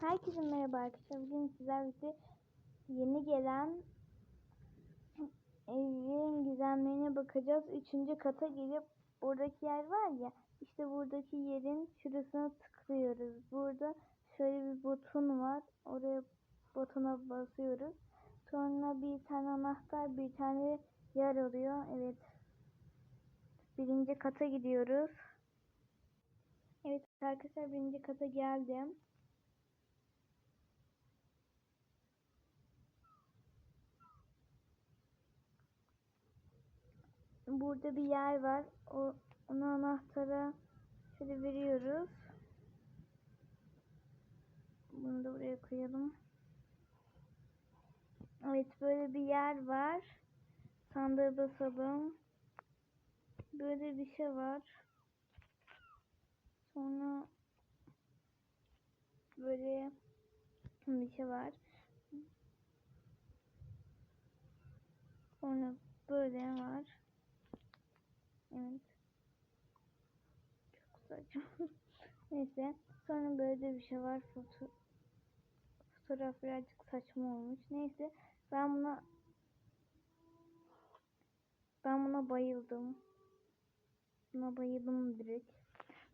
Herkese merhaba arkadaşlar. Bugün sizlerle birlikte yeni gelen evin gizemlerine bakacağız. Üçüncü kata gelip buradaki yer var ya işte buradaki yerin şurasına tıklıyoruz. Burada şöyle bir buton var. Oraya butona basıyoruz. Sonra bir tane anahtar bir tane yer oluyor. Evet. Birinci kata gidiyoruz. Evet arkadaşlar birinci kata geldim. Burada bir yer var. O onu anahtara şöyle veriyoruz. Bunu da buraya koyalım. Evet böyle bir yer var. Sandığı basalım. Böyle bir şey var. Sonra böyle bir şey var. Sonra böyle var. Evet. Çok saçma. Neyse. Sonra böyle de bir şey var. Foto fotoğraf birazcık saçma olmuş. Neyse. Ben buna ben buna bayıldım. Buna bayıldım direkt.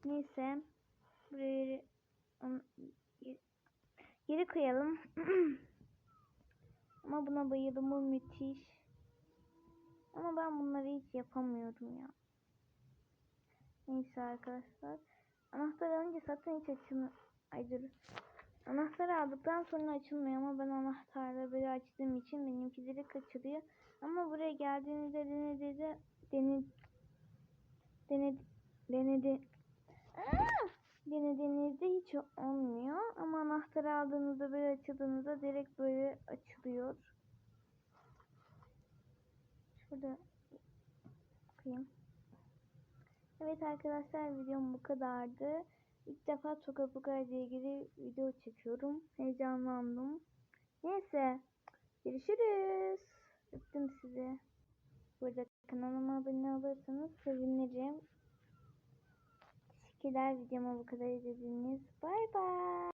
Neyse. Buraya geri koyalım. Ama buna bayıldım. Bu müthiş. Ama ben bunları hiç yapamıyorum ya. Neyse arkadaşlar. Anahtar alınca zaten hiç açılmıyor. Ay dur. Anahtarı aldıktan sonra açılmıyor ama ben anahtarla böyle açtığım için benimkileri kaçırıyor. Ama buraya geldiğinizde denedi denedi denedi denedi denediğinizde hiç olmuyor. Ama anahtarı aldığınızda böyle açıldığınızda direkt böyle açılıyor. Şurada bakayım. Evet arkadaşlar videom bu kadardı. İlk defa Tokapuka ile ilgili video çekiyorum. Heyecanlandım. Neyse. Görüşürüz. Öptüm sizi. Burada kanalıma abone olursanız sevinirim. Teşekkürler videoma bu kadar izlediğiniz. Bay bay.